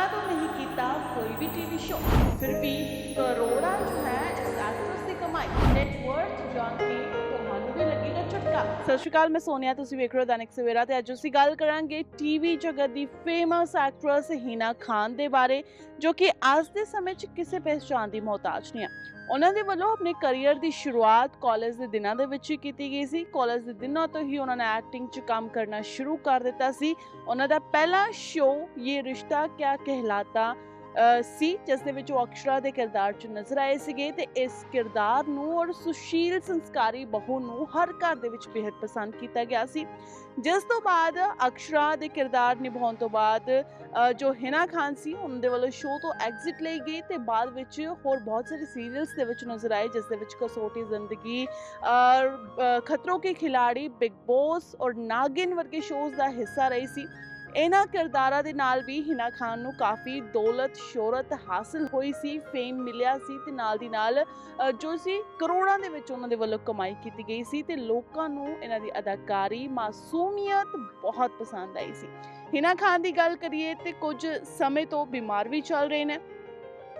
ਸਾਲਾਂ ਤੋਂ ਨਹੀਂ ਕੀਤਾ ਕੋਈ ਵੀ ਟੀਵੀ ਸ਼ੋਅ ਫਿਰ ਵੀ ਕਰੋੜਾਂ ਜੋ ਹੈ ਇਸ ਐਕਟਰਸ ਦੀ ਕਮਾਈ। ਨੈਟ ਵਰਥ ਜਾਣ ਲੱਗੇਗਾ ਸਤਿ ਸ਼੍ਰੀ ਅਕਾਲ, ਮੈਂ ਸੋਨੀਆ, ਤੁਸੀਂ ਵੇਖ ਰਹੇ ਹੋ ਦੈਨਿਕ ਸਵੇਰਾ ਤੇ ਅੱਜ ਅਸੀਂ ਗੱਲ ਕਰਾਂਗੇ ਟੀਵੀ ਜਗਤ ਦੀ ਫੇਮਸ ਐਕਟਰਸ ਹੀਨਾ ਖਾਨ ਦੇ ਬਾਰੇ, ਜੋ ਕਿ ਅੱਜ ਦੇ ਸਮੇਂ 'ਚ ਕਿਸੇ ਪਹਿਚਾਣ ਦੀ ਮੁਹਤਾਜ ਨਹੀਂ ਹੈ। ਉਹਨਾਂ ਦੇ ਵੱਲੋਂ ਆਪਣੇ ਕੈਰੀਅਰ ਦੀ ਸ਼ੁਰੂਆਤ ਕਾਲਜ ਦੇ ਦਿਨਾਂ ਦੇ ਵਿੱਚ ਹੀ ਕੀਤੀ ਗਈ ਸੀ। ਕਾਲਜ ਦੇ ਦਿਨਾਂ ਤੋਂ ਹੀ ਉਹਨਾਂ ਨੇ ਐਕਟਿੰਗ 'ਚ ਕੰਮ ਕਰਨਾ ਸ਼ੁਰੂ ਕਰ ਦਿੱਤਾ ਸੀ। ਉਹਨਾਂ ਦਾ ਪਹਿਲਾ ਸ਼ੋਅ ਇਹ ਰਿਸ਼ਤਾ ਕਿਆ ਕਹਿਲਾਤਾ? ਸੀ, ਜਿਸ ਦੇ ਵਿੱਚ ਉਹ ਅਕਸ਼ਰਾ ਦੇ ਕਿਰਦਾਰ 'ਚ ਨਜ਼ਰ ਆਏ ਸੀਗੇ ਤੇ ਇਸ ਕਿਰਦਾਰ ਨੂੰ ਔਰ ਸੁਸ਼ੀਲ ਸੰਸਕਾਰੀ ਬਹੂ ਨੂੰ ਹਰ ਘਰ ਦੇ ਵਿੱਚ ਬੇहद ਪਸੰਦ ਕੀਤਾ ਗਿਆ ਸੀ। ਜਿਸ ਤੋਂ ਬਾਅਦ ਅਕਸ਼ਰਾ ਦੇ ਕਿਰਦਾਰ ਨਿਭਾਉਣ ਤੋਂ ਬਾਅਦ ਜੋ ਹਿਨਾ ਖਾਨ ਸੀ ਉਹਨਾਂ ਦੇ ਵੱਲੋਂ ਸ਼ੋਅ ਤੋਂ ਐਗਜ਼ਿਟ ਲਈ ਗਈ ਤੇ ਬਾਅਦ ਵਿੱਚ ਹੋਰ ਬਹੁਤ ਸਾਰੇ ਸੀਰੀਅਲਸ ਦੇ ਵਿੱਚ ਨਜ਼ਰ ਆਏ, ਜਿਸ ਦੇ ਵਿੱਚ ਕਸੋਟੀ ਜ਼ਿੰਦਗੀ ਔਰ ਖਤਰੋਂ ਕੇ ਖਿਲਾੜੀ, ਬਿਗ ਬੌਸ ਔਰ ਨਾਗਿਨ ਵਰਗੇ ਸ਼ੋਜ਼ ਦਾ ਹਿੱਸਾ ਰਹੀ ਸੀ। ਇਹਨਾਂ ਕਿਰਦਾਰਾਂ ਦੇ ਨਾਲ ਵੀ ਹਿਨਾ ਖਾਨ ਨੂੰ ਕਾਫੀ ਦੌਲਤ, ਸ਼ੋਹਰਤ ਹਾਸਲ ਹੋਈ ਸੀ ਫੇਮ ਮਿਲਿਆ ਸੀ ਤੇ ਨਾਲ ਦੀ ਨਾਲ ਜੋ ਸੀ ਕਰੋੜਾਂ ਦੇ ਵਿੱਚ ਉਹਨਾਂ ਦੇ ਵੱਲੋਂ ਕਮਾਈ ਕੀਤੀ ਗਈ ਸੀ ਤੇ ਲੋਕਾਂ ਨੂੰ ਇਹਨਾਂ ਦੀ ਅਦਾਕਾਰੀ ਮਾਸੂਮੀਅਤ ਬਹੁਤ ਪਸੰਦ ਆਈ ਸੀ। ਹਿਨਾ ਖਾਨ ਦੀ ਗੱਲ ਕਰੀਏ ਤੇ ਕੁਝ ਸਮੇਂ ਤੋਂ ਬਿਮਾਰ ਵੀ ਚੱਲ ਰਹੇ ਨੇ।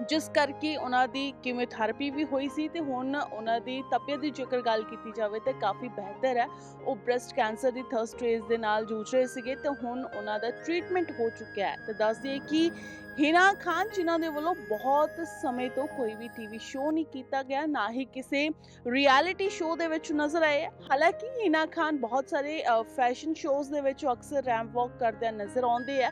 ਜਿਸ ਕਰਕੇ ਉਹਨਾਂ ਦੀ ਕੀਮੋਥੈਰੇਪੀ ਵੀ ਹੋਈ ਸੀ ਤੇ ਹੁਣ ਉਹਨਾਂ ਦੀ ਤਬੀਅਤ ਦੀ ਜੇਕਰ ਗੱਲ ਕੀਤੀ ਜਾਵੇ ਤਾਂ ਕਾਫੀ ਬਿਹਤਰ ਹੈ। ਉਹ ਬ੍ਰੈਸਟ ਕੈਂਸਰ ਦੀ ਥਰਡ ਸਟੇਜ ਦੇ ਨਾਲ ਜੂਝ ਰਹੇ ਸੀਗੇ ਤੇ ਹੁਣ ਉਹਨਾਂ ਦਾ ਟ੍ਰੀਟਮੈਂਟ ਹੋ ਚੁੱਕਿਆ ਹੈ। ਤੇ ਦੱਸ ਦਈਏ ਕਿ ਹਿਨਾ ਖਾਨ, ਜਿਨ੍ਹਾਂ ਦੇ ਵੱਲੋਂ ਬਹੁਤ ਸਮੇਂ ਤੋਂ ਕੋਈ ਵੀ ਟੀਵੀ ਸ਼ੋਅ ਨਹੀਂ ਕੀਤਾ ਗਿਆ, ਨਾ ਹੀ ਕਿਸੇ ਰਿਐਲਿਟੀ ਸ਼ੋਅ ਦੇ ਵਿੱਚ ਨਜ਼ਰ ਆਏ। ਹਾਲਾਂਕਿ ਹਿਨਾ ਖਾਨ ਬਹੁਤ ਸਾਰੇ ਫੈਸ਼ਨ ਸ਼ੋਅਜ਼ ਦੇ ਵਿੱਚ ਅਕਸਰ ਰੈਂਪ ਵਾਕ ਕਰਦਿਆਂ ਨਜ਼ਰ ਆਉਂਦੇ ਆ,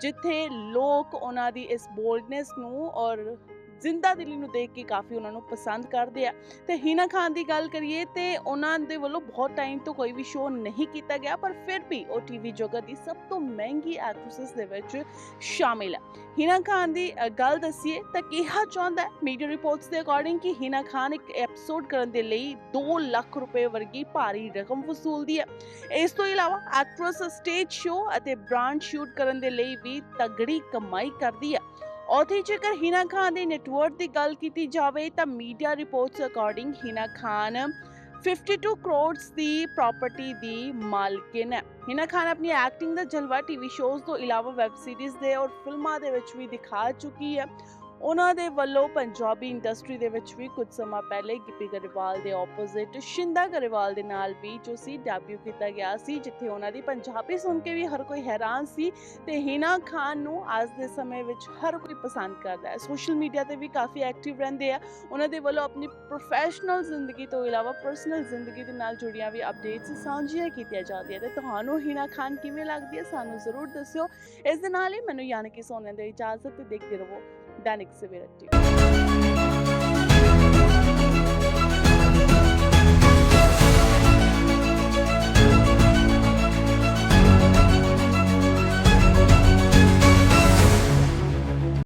ਜਿੱਥੇ ਲੋਕ ਉਹਨਾਂ ਦੀ ਇਸ ਬੋਲਡਨੈਸ ਨੂੰ ਔਰ ਜ਼ਿੰਦਾ ਦਿਲੀ ਨੂੰ ਦੇਖ ਕੇ ਕਾਫੀ ਉਹਨਾਂ ਨੂੰ ਪਸੰਦ ਕਰਦੇ ਆ। ਤੇ ਹਿਨਾ ਖਾਨ ਦੀ ਗੱਲ ਕਰੀਏ ਤੇ ਉਹਨਾਂ ਦੇ ਵੱਲੋਂ ਬਹੁਤ ਟਾਈਮ ਤੋਂ ਕੋਈ ਵੀ ਸ਼ੋਅ ਨਹੀਂ ਕੀਤਾ ਗਿਆ, ਪਰ ਫਿਰ ਵੀ ਉਹ ਟੀਵੀ ਜਗਤ ਦੀ ਸਭ ਤੋਂ ਮਹਿੰਗੀ ਐਕਟ੍ਰੈਸਸ ਦੇ ਵਿੱਚ ਸ਼ਾਮਿਲ ਹੈ ਹਿਨਾ ਖਾਨ ਦੀ ਗੱਲ ਦੱਸੀਏ ਤਾਂ ਕਿਹਾ ਚਾਹੁੰਦਾ ਮੀਡੀਆ ਰਿਪੋਰਟਸ ਦੇ ਅਕੋਰਡਿੰਗ ਕਿ ਹਿਨਾ ਖਾਨ ਇੱਕ ਐਪੀਸੋਡ ਕਰਨ ਦੇ ਲਈ 2 ਲੱਖ ਰੁਪਏ ਵਰਗੀ ਭਾਰੀ ਰਕਮ ਵਸੂਲਦੀ ਹੈ। ਇਸ ਤੋਂ ਇਲਾਵਾ ਐਕਟ੍ਰੈਸ ਸਟੇਜ ਸ਼ੋਅ ਅਤੇ ਬ੍ਰਾਂਡ ਸ਼ੂਟ ਕਰਨ ਦੇ ਲਈ ਵੀ ਤਗੜੀ ਕਮਾਈ ਕਰਦੀ ਹੈ। ਉਥੇ ਜੇਕਰ ਹਿਨਾ ਖਾਨ ਦੇ ਨੈਟਵਰਕ ਦੀ ਗੱਲ ਕੀਤੀ ਜਾਵੇ ਤਾਂ media reports according Hina Khan 52 crores ਦੀ ਪ੍ਰਾਪਰਟੀ ਦੀ ਮਾਲਕਿਨ ਹੈ। ਹਿਨਾ ਖਾਨ ਆਪਣੀ ਐਕਟਿੰਗ ਦਾ ਜਲਵਾ ਟੀਵੀ ਸ਼ੋਜ਼ ਤੋਂ ਇਲਾਵਾ ਵੈਬ ਸੀਰੀਜ਼ ਦੇ ਔਰ ਫਿਲਮਾਂ ਦੇ ਵਿੱਚ ਵੀ ਦਿਖਾ ਚੁੱਕੀ ਹੈ। ਉਹਨਾਂ ਦੇ ਵੱਲੋਂ ਪੰਜਾਬੀ ਇੰਡਸਟਰੀ ਦੇ ਵਿੱਚ ਵੀ ਕੁਝ ਸਮਾਂ ਪਹਿਲੇ ਗਿੱਪੀ ਗਰੇਵਾਲ ਦੇ ਆਪੋਜ਼ਿਟ ਸ਼ਿੰਦਾ ਗਰੇਵਾਲ ਦੇ ਨਾਲ ਵੀ ਜੋ ਸੀ ਡੈਬਿਊ ਕੀਤਾ ਗਿਆ ਸੀ, ਜਿੱਥੇ ਉਹਨਾਂ ਦੀ ਪੰਜਾਬੀ ਸੁਣ ਕੇ ਵੀ ਹਰ ਕੋਈ ਹੈਰਾਨ ਸੀ ਤੇ ਹਿਨਾ ਖਾਨ ਨੂੰ ਅੱਜ ਦੇ ਸਮੇਂ ਵਿੱਚ ਹਰ ਕੋਈ ਪਸੰਦ ਕਰਦਾ ਹੈ। ਸੋਸ਼ਲ ਮੀਡੀਆ ਤੇ ਵੀ ਕਾਫੀ ਐਕਟਿਵ ਰਹਿੰਦੇ ਆ। ਉਹਨਾਂ ਦੇ ਵੱਲੋਂ ਆਪਣੀ ਪ੍ਰੋਫੈਸ਼ਨਲ ਜ਼ਿੰਦਗੀ ਤੋਂ ਇਲਾਵਾ ਪਰਸਨਲ ਜ਼ਿੰਦਗੀ ਦੇ ਨਾਲ ਜੁੜੀਆਂ ਵੀ ਅਪਡੇਟਸ ਸਾਂਝੀਆਂ ਕੀਤੀਆਂ ਜਾਂਦੀਆਂ ਤੇ ਤੁਹਾਨੂੰ ਹਿਨਾ ਖਾਨ ਕਿਵੇਂ ਲੱਗਦੀ ਹੈ, ਸਾਨੂੰ ਜ਼ਰੂਰ ਦੱਸਿਓ। ਇਸ ਦੇ ਨਾਲ ਹੀ ਮੈਨੂੰ ਯਾਨੀ ਕਿ ਸੋਨਿਆ ਦੇ ਇਜਾਜ਼ਤ ਤੇ ਦੇਖਦੇ ਰਹੋ। ਦੈਨਿਕ ਸਵੇਰਾ ਟੀਵੀ